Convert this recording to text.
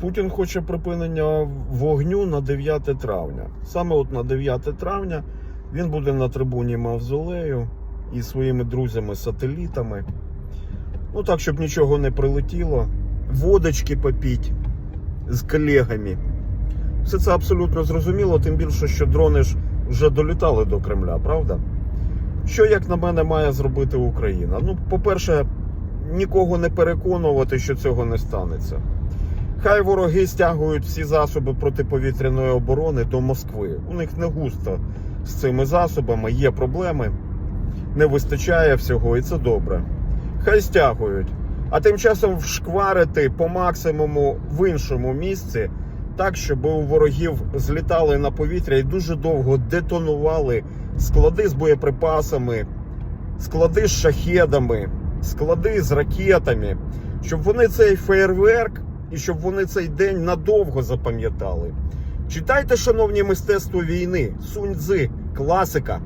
Путін хоче припинення вогню на 9 травня. Саме от на 9 травня він буде на трибуні Мавзолею із своїми друзями-сателітами. Ну так, щоб нічого не прилетіло. Водочки попіть з колегами. Все це абсолютно зрозуміло, тим більше, що дрони ж вже долітали до Кремля, правда? Що, як на мене, має зробити Україна? Ну, по-перше, нікого не переконувати, що цього не станеться. Хай вороги стягують всі засоби протиповітряної оборони до Москви. У них не густо з цими засобами, є проблеми, не вистачає всього, і це добре. Хай стягують. А тим часом вшкварити по максимуму в іншому місці, так, щоб у ворогів злітали на повітря і дуже довго детонували склади з боєприпасами, склади з шахедами, склади з ракетами, щоб вони цей фейерверк і щоб вони цей день надовго запам'ятали. Читайте, шановні мистецтво війни, Сунь Цзи, класика.